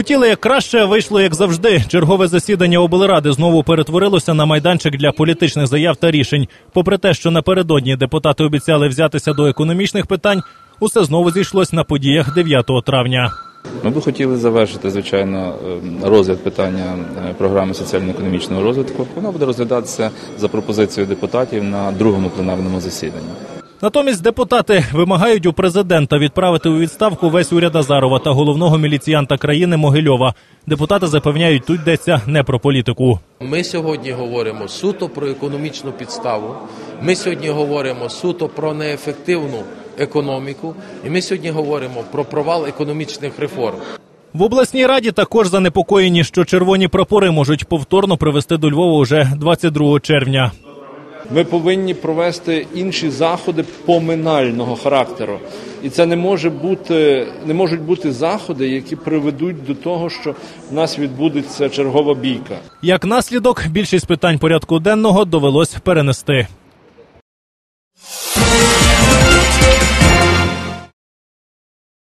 Хотіли як краще, вийшло як завжди. Чергове засідання облради знову перетворилося на майданчик для політичних заяв та рішень. Попри те, що напередодні депутати обіцяли взятися до економічних питань, усе знову зійшлось на подіях 9 травня. Ми би хотіли завершити, звичайно, е, розгляд питання е, програми соціально-економічного розвитку. Вона буде розглядатися за пропозицією депутатів на другому пленарному засіданні. Натомість депутати вимагають у президента відправити у відставку весь уряд Азарова та головного міліціянта країни Могильова. Депутати запевняють, тут йдеться не про політику. Ми сьогодні говоримо суто про економічну підставу. Ми сьогодні говоримо суто про неефективну економіку, і ми сьогодні говоримо про провал економічних реформ. В обласній раді також занепокоєні, що червоні прапори можуть повторно привезти до Львова уже 22 червня. Ми повинні провести інші заходи поминального характеру, і це не може бути не можуть бути заходи, які приведуть до того, що в нас відбудеться чергова бійка. Як наслідок, більшість питань порядку денного довелось перенести.